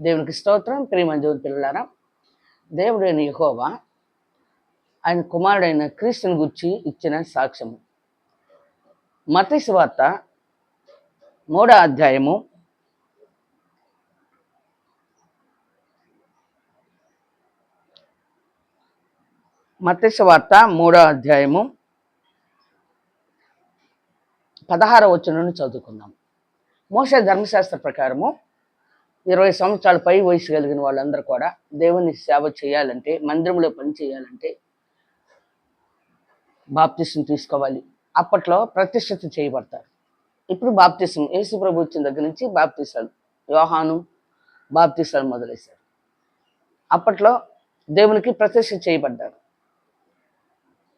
దేవునికి స్తోత్రం. ప్రియమంజూరు పిల్లలారా దేవుడైన యహోవా ఆయన కుమారుడైన క్రీస్తుని గుర్చి ఇచ్చిన సాక్ష్యము. మతీసు వార్త మూడో అధ్యాయము. మతీసు వార్త మూడో అధ్యాయము. పదహార వచ్చిన నుండి చదువుకుందాం. మోస ధర్మశాస్త్ర ప్రకారము ఇరవై సంవత్సరాల పై వయసు కలిగిన వాళ్ళందరూ కూడా దేవుని సేవ చేయాలంటే మందిరంలో పని చేయాలంటే బాప్తిసం తీసుకోవాలి. అప్పట్లో ప్రతిష్ఠిత చేయబడతారు. ఇప్పుడు బాప్తిసం యేసు ప్రభు వచ్చిన దగ్గర నుంచి బాప్తిసాలు యోహాను బాప్తిసాలు మొదలైశారు అప్పట్లో దేవునికి ప్రతిష్ఠ చేయబడ్డారు.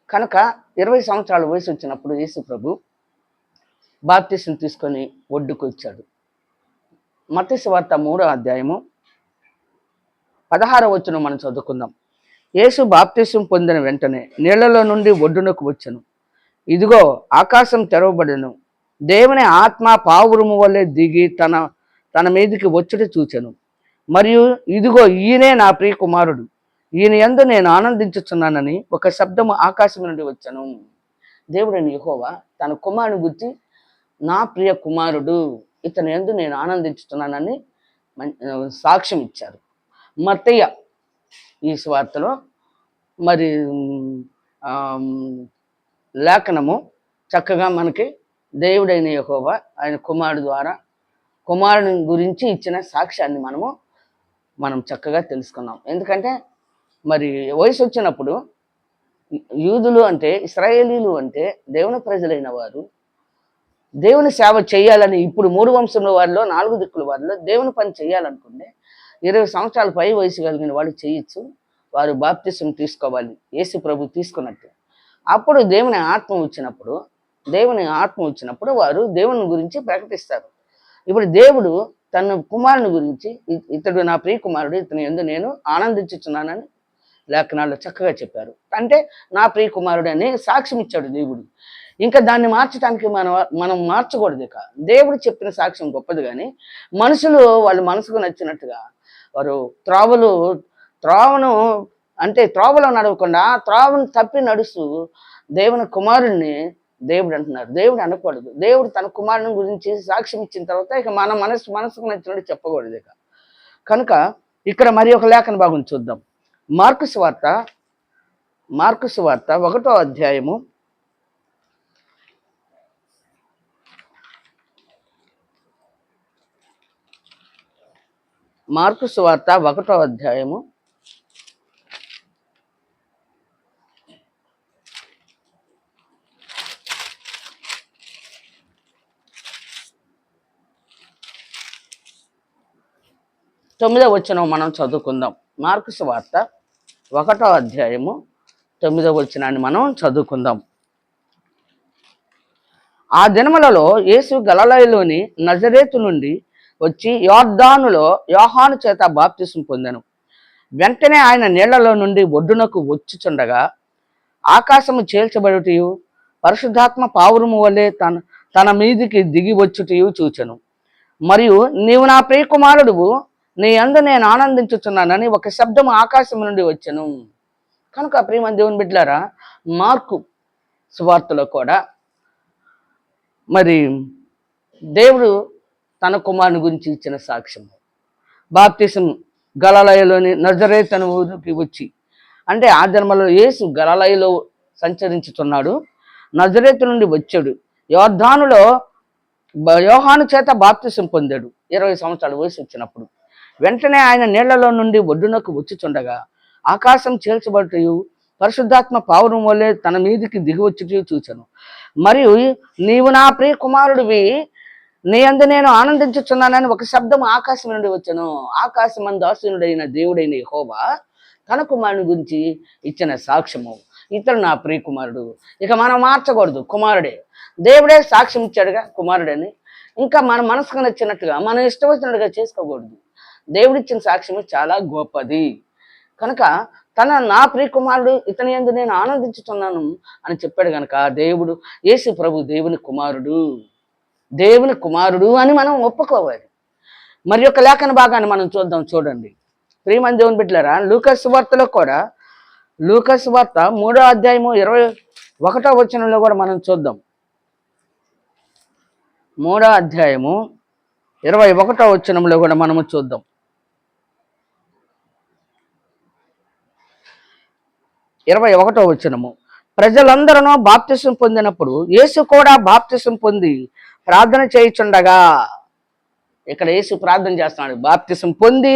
కనుక ఇరవై సంవత్సరాల వయసు వచ్చినప్పుడు యేసు ప్రభు బాప్తిసం తీసుకొని ఒడ్డుకు వచ్చాడు మత్తి వార్త మూడో అధ్యాయము పదహార వచ్చును మనం చదువుకుందాం. యేసు బాప్తిసం పొందిన వెంటనే నీళ్ళలో నుండి ఒడ్డునకు వచ్చను. ఇదిగో ఆకాశం తెరవబడెను. దేవుని ఆత్మ పావురుము వల్లే దిగి తన తన మీదికి వచ్చుట చూచెను. మరియు ఇదిగో ఈయనే నా ప్రియ కుమారుడు ఈయన ఎందు నేను ఆనందించుచున్నానని ఒక శబ్దము ఆకాశం నుండి వచ్చాను. దేవుడని యహోవా తన కుమారుని గుర్చి నా ప్రియ కుమారుడు ఇతని ఎందు నేను ఆనందించుతున్నానని సాక్ష్యం ఇచ్చారు. మత్తయ్య ఈ స్వార్థలో మరి లేఖనము చక్కగా మనకి దేవుడైన యెహోవా ఆయన కుమారుడు ద్వారా కుమారుని గురించి ఇచ్చిన సాక్ష్యాన్ని మనము మనం చక్కగా తెలుసుకున్నాం. ఎందుకంటే మరి వయసు వచ్చినప్పుడు యూదులు అంటే ఇస్రాయేలీలు అంటే దేవుని ప్రజలైన వారు దేవుని సేవ చేయాలని ఇప్పుడు మూడు వంశంలో వారిలో నాలుగు దిక్కుల వారిలో దేవుని పని చేయాలనుకుంటే ఇరవై సంవత్సరాల పై వయసు కలిగిన వాళ్ళు చేయొచ్చు. వారు బాప్తిసం తీసుకోవాలి. యేసు ప్రభు తీసుకున్నట్టు. అప్పుడు దేవుని ఆత్మ వచ్చినప్పుడు దేవుని ఆత్మ వచ్చినప్పుడు వారు దేవుని గురించి ప్రకటిస్తారు. ఇప్పుడు దేవుడు తన కుమారుని గురించి ఇతడు నా ప్రియ కుమారుడు ఇతని ఎందు నేను ఆనందించుచున్నానని లేఖనాల్లో చక్కగా చెప్పారు. అంటే నా ప్రియ కుమారుడు అని సాక్ష్యం ఇచ్చాడు దేవుడు. ఇంకా దాన్ని మార్చడానికి మనం మనం మార్చకూడదు ఇక. దేవుడు చెప్పిన సాక్ష్యం గొప్పది కానీ మనుషులు వాళ్ళ మనసుకు నచ్చినట్టుగా వారు త్రోవలు త్రోవను అంటే త్రోవలో నడవకుండా త్రోవను తప్పి నడుస్తూ దేవుని కుమారుణ్ణి దేవుడు అంటున్నారు. దేవుడు అనకూడదు. దేవుడు తన కుమారుని గురించి సాక్ష్యం ఇచ్చిన తర్వాత ఇక మన మనసు మనసుకు నచ్చినట్టు చెప్పకూడదు ఇక. కనుక ఇక్కడ మరి ఒక లేఖన భాగం చూద్దాం. మార్కుసు వార్త మార్కుసు వార్త ఒకటో అధ్యాయము మార్కు వార్త ఒకటో అధ్యాయము. తొమ్మిదో వచ్చిన మనం చదువుకుందాం. మార్కు వార్త ఒకటో అధ్యాయము తొమ్మిదో వచ్చినాన్ని మనం చదువుకుందాం. ఆ దినములలో యేసు గలలయలోని నజరేతు నుండి వచ్చి యోర్ధానులో యోహాను చేత బాప్తిసం పొందాను. వెంటనే ఆయన నీళ్ళలో నుండి ఒడ్డునకు వచ్చుచుండగా ఆకాశము చేల్చబడుటయు పరిశుద్ధాత్మ పావురము వలె తన తన మీదికి దిగి వచ్చుటయు చూచను. మరియు నీవు నా ప్రియకుమారుడువు నీ అందు నేను ఆనందించుచున్నానని ఒక శబ్దం ఆకాశం నుండి వచ్చను. కనుక ప్రియమని దేవుని బిడ్డలారా మార్కు సువార్తలో కూడా మరి దేవుడు తన కుమారుని గురించి ఇచ్చిన సాక్ష్యం బాప్తిసం గలలయలోని నజరేత్ అనే ఊరికి వచ్చి అంటే ఆ జన్మలో యేసు గలలయలో సంచరించుతున్నాడు. నజరేత్ నుండి వచ్చాడు. యోర్ధానులో యోహాను చేత బాప్తిసం పొందాడు. ఇరవై సంవత్సరాల వయసు వచ్చినప్పుడు. వెంటనే ఆయన నీళ్ళలో నుండి ఒడ్డునకు వచ్చుచుండగా ఆకాశం చేల్చబడుటయు పరిశుద్ధాత్మ పావురం వల్లే తన మీదికి దిగివచ్చుటయు చూచాను. మరియు నీవు నా ప్రియ కుమారుడివి నీ అందు నేను ఆనందించుచున్నానని ఒక శబ్దం ఆకాశం నుండి వచ్చాను. ఆకాశం దాసునుడైన దేవుడైన యెహోవా తన కుమారుని గురించి ఇచ్చిన సాక్ష్యము. ఇతడు నా ప్రియకుమారుడు. ఇక మనం మార్చకూడదు కుమారుడే. దేవుడే సాక్ష్యం ఇచ్చాడుగా కుమారుడని. ఇంకా మన మనసుకు నచ్చినట్టుగా మనం ఇష్టం వచ్చినట్టుగా చేసుకోకూడదు. దేవుడిచ్చిన సాక్ష్యము చాలా గొప్పది. కనుక తన నా ప్రియకుమారుడు ఇతని ఎందు నేను ఆనందించుతున్నాను అని చెప్పాడు కనుక దేవుడు యేసు ప్రభు దేవుని కుమారుడు. దేవుని కుమారుడు అని మనం ఒప్పుకోవాలి. మరి యొక్క లేఖన భాగాన్ని మనం చూద్దాం చూడండి. ప్రియమని దేవుని బిడ్డలరా లూకస్ వార్తలో కూడా లూకస్ వార్త మూడో అధ్యాయము ఇరవై ఒకటో వచనంలో కూడా మనం చూద్దాం. మూడో అధ్యాయము ఇరవై ఒకటో వచనంలో కూడా మనము చూద్దాం. ఇరవై ఒకటో వచనము ప్రజలందరూ బాప్తిసం పొందినప్పుడు యేసు కూడా బాప్తిసం పొంది ప్రార్థన చేయుచుండగా ఇక్కడ యేసు ప్రార్థన చేస్తున్నాడు. బాప్తిసం పొంది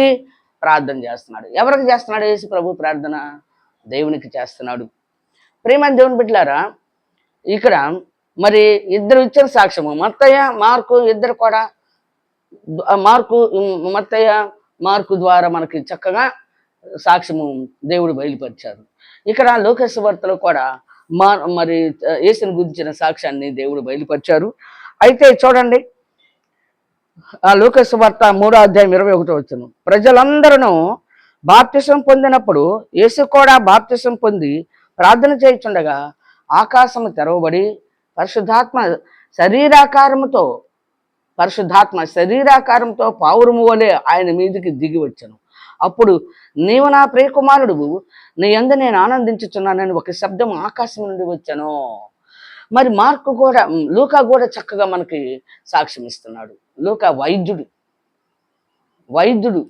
ప్రార్థన చేస్తున్నాడు. ఎవరికి చేస్తున్నాడు యేసు ప్రభు ప్రార్థన? దేవునికి చేస్తున్నాడు. ప్రేమ దేవుని బిడ్డలారా ఇక్కడ మరి ఇద్దరు ఇచ్చిన సాక్ష్యము. మత్తయ్య మార్కు ఇద్దరు కూడా మార్కు మత్తయ్య మార్కు ద్వారా మనకి చక్కగా సాక్ష్యము దేవుడు బయలుపరిచారు. ఇక్కడ లోకేశ కూడా మా మరి యేసుని గురించిన సాక్ష్యాన్ని దేవుడు బయలుపరిచారు. అయితే చూడండి ఆ లోకేశ్వ వార్త మూడో అధ్యాయం ఇరవై ఒకటో వచ్చును. ప్రజలందరూ బాప్తిసం పొందినప్పుడు యేసు కూడా బాప్తిసం పొంది ప్రార్థన చేయుచుండగా ఆకాశము తెరవబడి పరిశుద్ధాత్మ శరీరాకారముతో పరిశుద్ధాత్మ శరీరాకారంతో పావురము వలె ఆయన మీదికి దిగి వచ్చను. అప్పుడు నీవు నా ప్రియకుమారుడు నీ ఎందు నేను ఆనందించుచున్నానని ఒక శబ్దం ఆకాశం నుండి వచ్చాను. మరి మార్కు కూడా లూకా కూడా చక్కగా మనకి సాక్ష్యం ఇస్తున్నాడు. లూకా వైద్యుడు. వైద్యుడు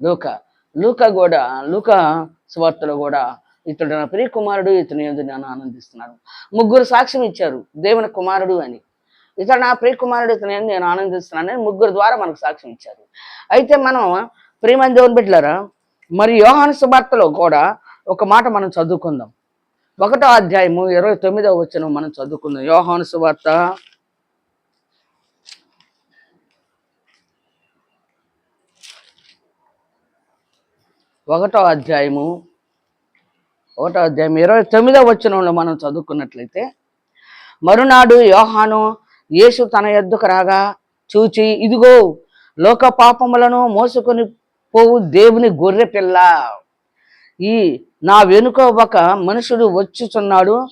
లూకా. లూకా కూడా లూకా సువార్తలు కూడా ఇతడు నా ప్రియ కుమారుడు ఇతని ఎందు నేను ఆనందిస్తున్నాను ముగ్గురు సాక్ష్యం ఇచ్చారు దేవుని కుమారుడు అని. ఇతడు నా ప్రియ కుమారుడు ఇతని ఎందు నేను ఆనందిస్తున్నానని ముగ్గురు ద్వారా మనకు సాక్ష్యం ఇచ్చారు. అయితే మనం ప్రియమైన దేవుని బిడ్డలారా మరి యోహాను సువార్తలో కూడా ఒక మాట మనం చదువుకుందాం. ఒకటో అధ్యాయము ఇరవై తొమ్మిదవ వచ్చిన మనం చదువుకుందాం. యోహాను సువార్త. ఒకటో అధ్యాయము ఒకటో అధ్యాయం ఇరవై తొమ్మిదవ వచనంలో మనం చదువుకున్నట్లయితే మరునాడు యోహాను యేసు తన ఎద్దుకు రాగా చూచి ఇదిగో లోక పాపములను మోసుకొని పోవు దేవుని గొర్రె పిల్ల ఈ నా వెనుక ఒక మనుషుడు వచ్చుచున్నాడు.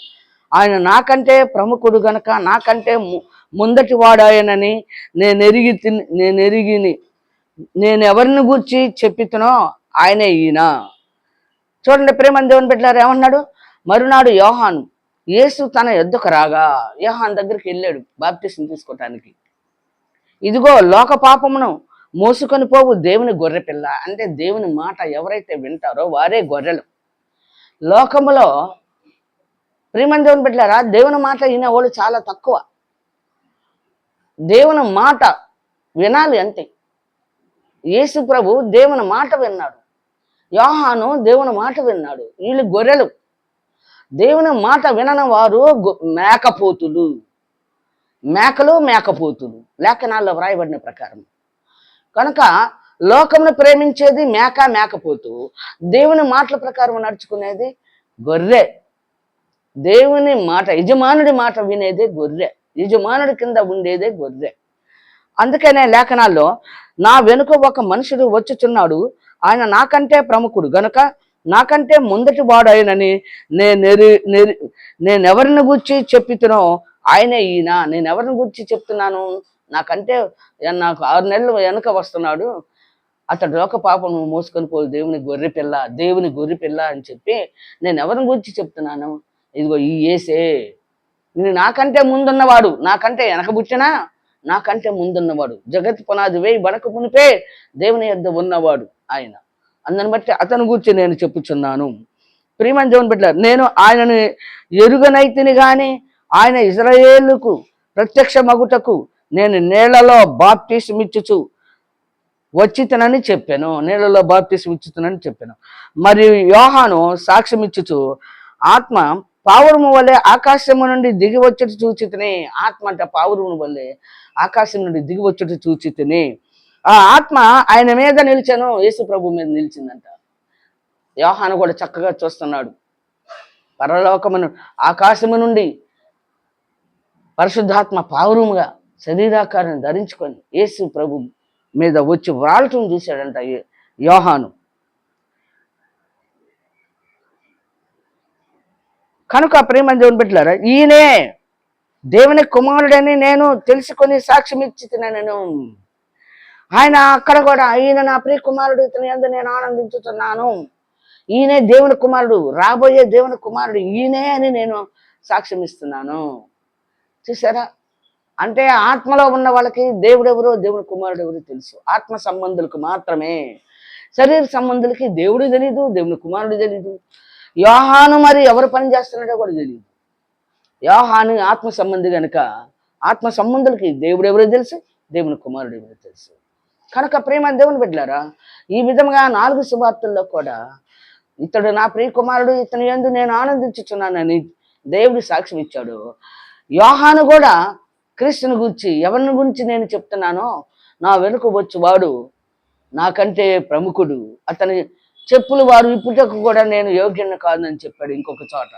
ఆయన నాకంటే ప్రముఖుడు గనక నాకంటే ము- ముందటి వాడాయనని నేను ఎరిగి తిని- నేను ఎరిగిని నేను ఎవరిని గూర్చి చెప్పితునో ఆయనే ఈయన. చూడండి ప్రేమ దేవుని పెట్టారు ఏమన్నాడు? మరునాడు యోహాన్ యేసు తన ఎద్దుకు రాగా యోహాన్ దగ్గరికి వెళ్ళాడు బాప్తిసం తీసుకోవటానికి ఇదిగో లోక పాపమును మోసుకొని పోవు దేవుని గొర్రె పిల్ల. అంటే దేవుని మాట ఎవరైతే వింటారో వారే గొర్రెలు. లోకములో ప్రియమని దేవుని బిడ్డలారా దేవుని మాట వినేవాళ్ళు చాలా తక్కువ. దేవుని మాట వినాలి అంతే యేసు ప్రభు దేవుని మాట విన్నాడు. యోహాను దేవుని మాట విన్నాడు. వీళ్ళు గొర్రెలు. దేవుని మాట వినని వారు గొ- మేకపోతులు. మేకలు మేకపోతులు. లేఖనాల్లో వ్రాయబడిన ప్రకారం. కనుక లోకమును ప్రేమించేది మేక మేకపోతు. దేవుని మాటల ప్రకారం నడుచుకునేది గొర్రె. దేవుని మాట యజమానుడి మాట వినేదే గొర్రె. యజమానుడి కింద ఉండేదే గొర్రె. అందుకనే లేఖనాల్లో నా వెనుక ఒక మనుషుడు వచ్చుచున్నాడు. ఆయన నాకంటే ప్రముఖుడు. గనుక నాకంటే ముందటి వాడు ఆయనని నేను నేనెవరిని నేను ఎవరిని గురించి చెప్పితునో ఆయనే ఈయన. నేను ఎవరిని గురించి చెప్తున్నాను? నాకంటే నాకు ఆరు నెలలు వెనక వస్తున్నాడు. అతడు లోక పాపం మోసుకొని పోదు దేవుని గొర్రె పిల్ల దేవుని గొర్రె పిల్ల అని చెప్పి నేను ఎవరిని గురించి చెప్తున్నాను? ఇదిగో ఈ ఏసే నేను నాకంటే ముందున్నవాడు నాకంటే వెనకబుచ్చినా నాకంటే ముందున్నవాడు. జగత్ పునాది వేయి బడక మునిపే దేవుని యొద్ద ఉన్నవాడు ఆయన. అందుని బట్టి అతని గురించి నేను చెప్పుచున్నాను. ప్రియమని దేవుని బిడ్డ నేను ఆయనను ఎరుగనైతిని కానీ ఆయన ఇజ్రాయేలుకు ప్రత్యక్ష మగుటకు నేను నీళ్ళలో బాప్టిసం ఇచ్చుచు వచ్చితనని చెప్పాను. నీళ్ళలో బాప్టిసం ఇచ్చుతునని చెప్పాను. మరియు యోహాను సాక్ష్యం ఇచ్చుచు ఆత్మ పావురము వల్లే ఆకాశము నుండి దిగి వచ్చుట చూచితిని. ఆత్మ అంటే పావురము వల్లే ఆకాశం నుండి దిగి వచ్చుట చూచితిని. ఆ ఆత్మ ఆయన మీద నిలిచాను. యేసు ప్రభు మీద నిలిచిందంట. యోహాను కూడా చక్కగా చూస్తున్నాడు. పరలోకమును ఆకాశము నుండి పరిశుద్ధాత్మ పావురముగా శరీరాకారం ధరించుకొని యేసు ప్రభు మీద వచ్చి వ్రాలటం చూశాడంట యోహాను. కనుక ప్రేమ దేవుని పెట్టారా ఈయనే దేవుని కుమారుడని నేను తెలుసుకొని సాక్ష్యం ఇచ్చి నేను ఆయన అక్కడ కూడా ఈయన నా ప్రియ కుమారుడు ఇతని అందు నేను ఆనందించుతున్నాను. ఈయనే దేవుని కుమారుడు రాబోయే దేవుని కుమారుడు ఈయనే అని నేను సాక్ష్యం ఇస్తున్నాను. చూసారా అంటే ఆత్మలో ఉన్న వాళ్ళకి దేవుడెవరో దేవుని కుమారుడు ఎవరో తెలుసు. ఆత్మ సంబంధులకు మాత్రమే. శరీర సంబంధులకి దేవుడు తెలీదు దేవుని కుమారుడు తెలీదు. యోహాను మరి ఎవరు పని చేస్తున్నాడో కూడా తెలియదు యోహాను ఆత్మ సంబంధి కనుక ఆత్మ సంబంధులకి దేవుడు ఎవరో తెలుసు దేవుని కుమారుడు ఎవరో తెలుసు. కనుక ప్రేమ దేవుని బిడ్డలారా ఈ విధంగా నాలుగు శుభార్తల్లో కూడా ఇతడు నా ప్రియ కుమారుడు ఇతని ఎందు నేను ఆనందించుచున్నానని దేవుడు సాక్ష్యం ఇచ్చాడు యోహాను కూడా క్రీస్తుని గురించి ఎవరిని గురించి నేను చెప్తున్నానో నా వెనుక వచ్చు వాడు నాకంటే ప్రముఖుడు. అతని చెప్పులు వారు ఇప్పుటకు కూడా నేను యోగ్యను కాదని చెప్పాడు ఇంకొక చోట.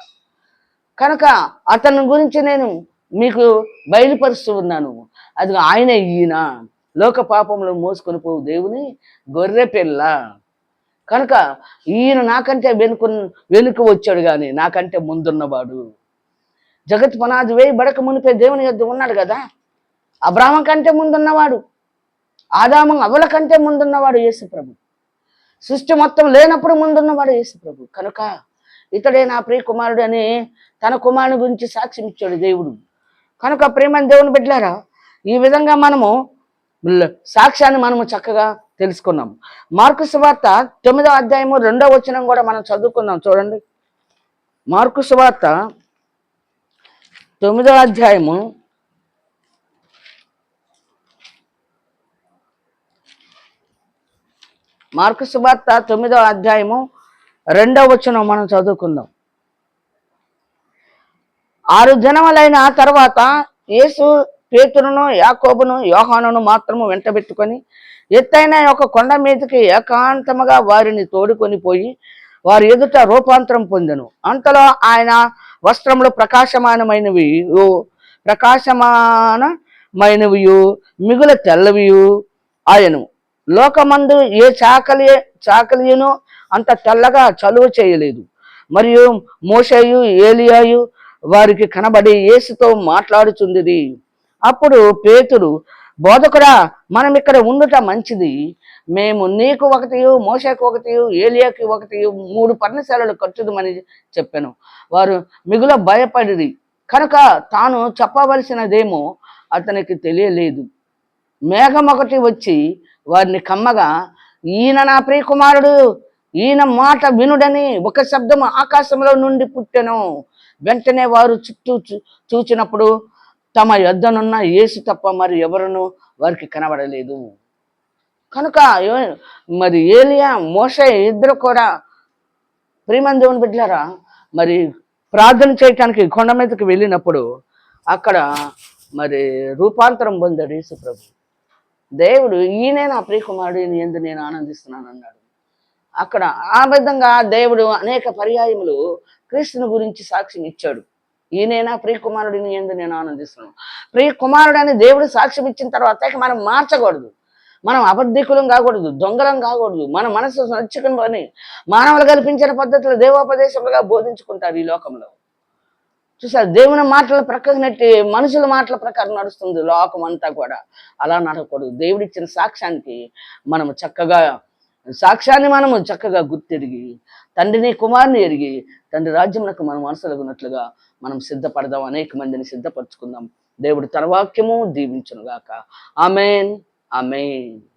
కనుక అతని గురించి నేను మీకు బయలుపరుస్తూ ఉన్నాను. అది ఆయన ఈయన. లోక పాపంలో మోసుకొని పోవు దేవుని గొర్రె పిల్ల. కనుక ఈయన నాకంటే వెనుక వెనుక వచ్చాడు కానీ నాకంటే ముందున్నవాడు. జగత్ పునాది వేయి బడక మునిపే దేవుని యొద్ ఉన్నాడు కదా. అబ్రాహ్మం కంటే ముందున్నవాడు ఆదాము అవల కంటే ముందున్నవాడు యేసు ప్రభు సృష్టి మొత్తం లేనప్పుడు ముందున్నవాడు యేసుప్రభు. కనుక ఇతడే నా ప్రియ కుమారుడు అని తన కుమారుని గురించి సాక్ష్యం ఇచ్చాడు దేవుడు. కనుక ప్రేమని దేవుని బిడ్డారా ఈ విధంగా మనము సాక్ష్యాన్ని మనము చక్కగా తెలుసుకున్నాం. మార్కు సువార్త తొమ్మిదో అధ్యాయము రెండో వచనం కూడా మనం చదువుకున్నాం చూడండి. మార్కు సువార్త తొమ్మిదో అధ్యాయము. మార్కు సువార్త తొమ్మిదో అధ్యాయము రెండో వచనం మనం చదువుకుందాం. ఆరు జనములైన తర్వాత యేసు పేతురును యాకోబును యోహానును మాత్రము వెంటబెట్టుకొని ఎత్తైన ఒక కొండ మీదకి ఏకాంతముగా వారిని తోడుకొని పోయి వారి ఎదుట రూపాంతరం పొందెను. అంతలో ఆయన వస్త్రములు ప్రకాశమానమైనవి ప్రకాశమానమైనవి మిగుల తెల్లవియు ఆయను. లోకమందు ఏ చాకలి చాకలియును అంత తెల్లగా చలువ చేయలేదు. మరియు మోషయు ఏలియాయు వారికి కనబడి యేసుతో మాట్లాడుచుంది అప్పుడు పేతురు బోధకుడా మనం ఇక్కడ ఉండుట మంచిది. మేము నీకు ఒకటి మోసకు ఒకటి ఏలియాకి ఒకటి మూడు పర్ణశాలలు కట్టుదమని చెప్పాను. వారు మిగుల భయపడిరి. కనుక తాను చెప్పవలసినదేమో అతనికి తెలియలేదు. మేఘం ఒకటి వచ్చి వారిని కమ్మగా ఈయన నా ప్రియకుమారుడు ఈయన మాట వినుడని ఒక శబ్దం ఆకాశంలో నుండి పుట్టెను. వెంటనే వారు చుట్టూ చూ- చూచినప్పుడు తమ యొద్దనున్న యేసు తప్ప మరి ఎవరును? వారికి కనబడలేదు. కనుక మరి ఏలియా మోస ఇద్దరు కూడా ప్రియమంది దేవుని బిడ్డారా మరి ప్రార్థన చేయటానికి కొండ మీదకి వెళ్ళినప్పుడు అక్కడ మరి రూపాంతరం పొందాడు యేసు ప్రభు. దేవుడు ఈయనే నా ప్రియకుమారుడు ఎందు నేను ఆనందిస్తున్నాను అన్నాడు. అక్కడ ఆ విధంగా దేవుడు అనేక పర్యాయములు క్రీస్తుని గురించి సాక్ష్యం ఇచ్చాడు. ఈయనైనా ప్రియ కుమారుడిని ఎందు నేను ఆనందిస్తున్నాను. ప్రియ కుమారుడు అని దేవుడు సాక్ష్యం ఇచ్చిన తర్వాత మనం మార్చకూడదు. మనం అబద్ధికులం కాకూడదు దొంగలం కాకూడదు. మన మనసు నచ్చుకుని పని మానవులు కల్పించిన పద్ధతులు దేవోపదేశములుగా బోధించుకుంటారు ఈ లోకంలో. చూసారు? దేవుని మాటల ప్రక్కన నెట్టి మనుషుల మాటల ప్రకారం నడుస్తుంది లోకం అంతా కూడా. అలా నడకూడదు దేవుడిచ్చిన సాక్ష్యానికి మనము చక్కగా సాక్ష్యాన్ని మనము చక్కగా గుర్తిరిగి తండ్రిని కుమారుని ఎరిగి తండ్రి రాజ్యమునకు మనం మనసులగునట్లుగా మనం సిద్ధపడదాం అనేక మందిని సిద్ధపరచుకుందాం. దేవుడు తన వాక్యము దీవించునుగాక. ఆమెన్ ఆమెన్.